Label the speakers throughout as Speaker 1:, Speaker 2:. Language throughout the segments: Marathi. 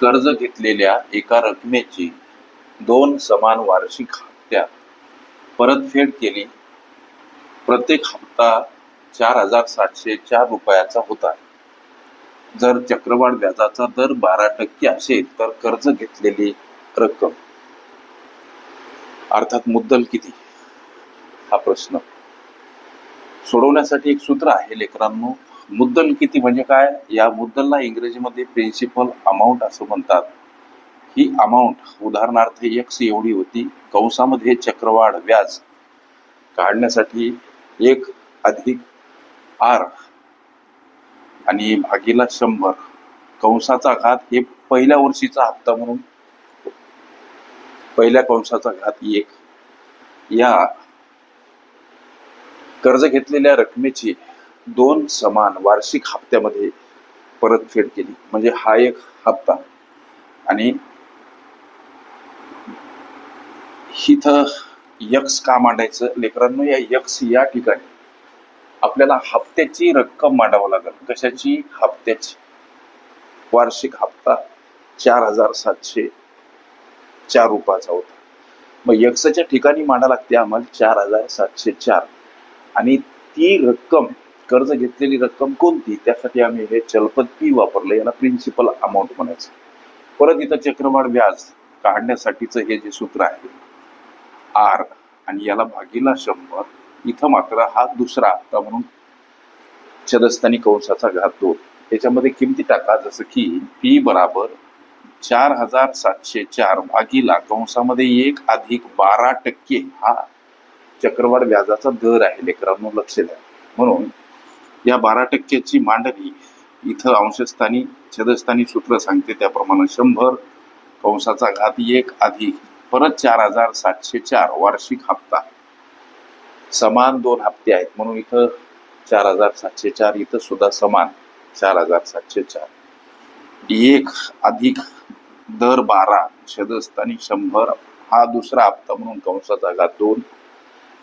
Speaker 1: कर्ज घेतलेल्या एका रकमेची दोन समान वार्षिक हप्त्यात परतफेड केली. प्रत्येक हप्ता चार हजार सातशे चार रुपयाचा होता. जर चक्रवाढ व्याजाचा दर बारा टक्के असेल तर कर्ज घेतलेली रक्कम. अर्थात मुद्दल किती? हा प्रश्न. सोडवण्यासाठी एक सूत्र आहे लेकरांनो. मुद्दल किती म्हणजे काय? या मुद्दलला इंग्रजीमध्ये प्रिन्सिपल अमाऊंट असं म्हणतात. ही अमाऊंट उदाहरणार्थ एक्स एवढी होती कंसामध्ये चक्रवाढ व्याज काढण्यासाठी एक अधिक आर आणि भागीला शंभर. कंसाचा घात हे पहिल्या वर्षीचा हप्ता म्हणून. पहिल्या कंसाचा घात एक. या कर्ज घेतलेल्या रकमेची दोन समान वार्षिक हप्त्यामध्ये परतफेड केली. म्हणजे हा एक हप्ता आणि इथं यक्स का मांडायचं लेकरांनो या यक्स या ठिकाणी आपल्याला हप्त्याची रक्कम मांडावं लागेल. कशाची? हप्त्याची. वार्षिक हप्ता चार हजार सातशे चार रुपयाचा होता. मग यक्सच्या ठिकाणी मांडा लागते आम्हाला चार हजार सातशे चार. आणि ती रक्कम कर्ज घेतलेली रक्कम कोणती? त्यासाठी आम्ही हे चलपद पी वापरलं याला प्रिन्सिपल अमाऊंट म्हणायचं. परत इथं चक्रवाढ व्याज काढण्यासाठीचं हे जे सूत्र आहे आर आणि याला भागीला शंभर इथं मात्र हा दुसरा हप्ता म्हणून चदस्थानी कंसाचा घात दोन. त्याच्यामध्ये किमती टाका जसं की पी बराबर चार हजार सातशे चार भागीला कंसामध्ये एक अधिक बारा टक्के हा चक्रवाढ व्याजाचा दर आहे लेकरांनो लक्ष द्या. म्हणून या बारा टक्क्याची मांडणी इथं अंशस्थानी छदस्थानी सूत्र सांगते. त्याप्रमाणे शंभर कंसाचा घात एक अधिक परत चार हजार सातशे चार वार्षिक हप्ता. समान दोन हप्ते आहेत. म्हणून इथं चार हजार सातशे चार इथं सुद्धा समान चार हजार सातशे चार. एक अधिक दर बारा छदस्थानी शंभर हा दुसरा हप्ता म्हणून कंसाचा घात दोन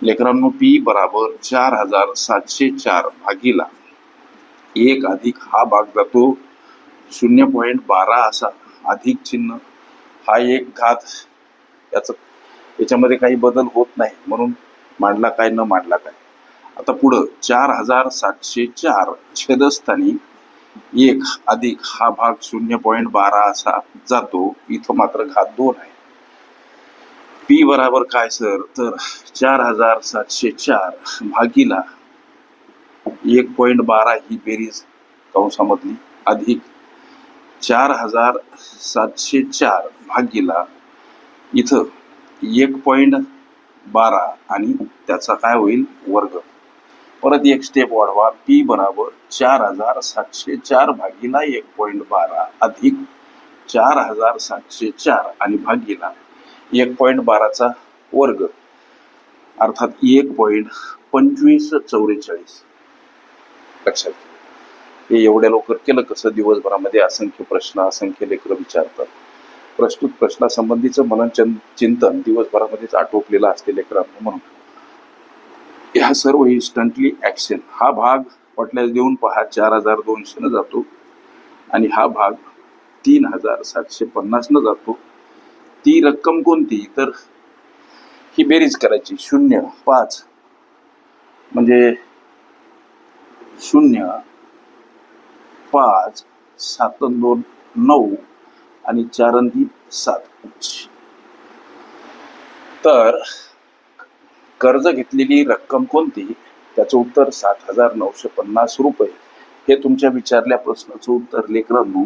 Speaker 1: लेकरांनो पी बराबर चार हजार सातशे चार भागीला. एक अधिक हा भाग जातो शून्य पॉईंट बारा असा अधिक चिन्ह. हा एक घात याचं याच्यामध्ये काही बदल होत नाही. म्हणून मांडला काय न मांडला काय. आता पुढं चार हजार सातशे चार छेदस्थानी एक अधिक हा भाग शून्य पॉईंट बारा असा जातो. इथं मात्र घात दोन आहे. पी बराबर काय सर? तर चार हजार सातशे चार भागीला एक पॉईंट बारा ही बेरीज कंसामधली अधिक चार हजार सातशे चार भागीला इथं एक पॉईंट बारा आणि त्याचा काय होईल? वर्ग. परत एक स्टेप वाढवा. पी बराबर चार हजार सातशे चार भागीला एक पॉईंट बारा अधिक चार हजार सातशे चार आणि भागीला एक पॉईंट बाराचा वर्ग. अर्थात एक पॉईंट पंचवीस चौवेचाळीस. लक्षात हे एवढ्या लवकर केलं कसं? दिवसभरामध्ये असंख्य प्रश्न असंख्य लेकरं विचारतात. प्रस्तुत प्रश्नासंबंधीचं मनन चिंतन दिवसभरामध्येच आटोपलेलं असते लेकरांना म्हणून. ह्या सर्व इन्स्टंटली ऍक्शन हा भाग वाटल्यास देऊन पहा चार हजार दोनशेनं जातो. आणि हा भाग तीन हजार सातशे पन्नासनं जातो. ती रक्कम कोणती? तर ही बेरीज करायची. शून्य पाच. म्हणजे शून्य पाच सात अन दोन नऊ. आणि चार तीन सात. तर कर्ज घेतलेली रक्कम कोणती? त्याचं उत्तर सात हजार नऊशे पन्नास रुपये. हे तुमच्या विचारल्या प्रश्नाचं उत्तर लेकरांनो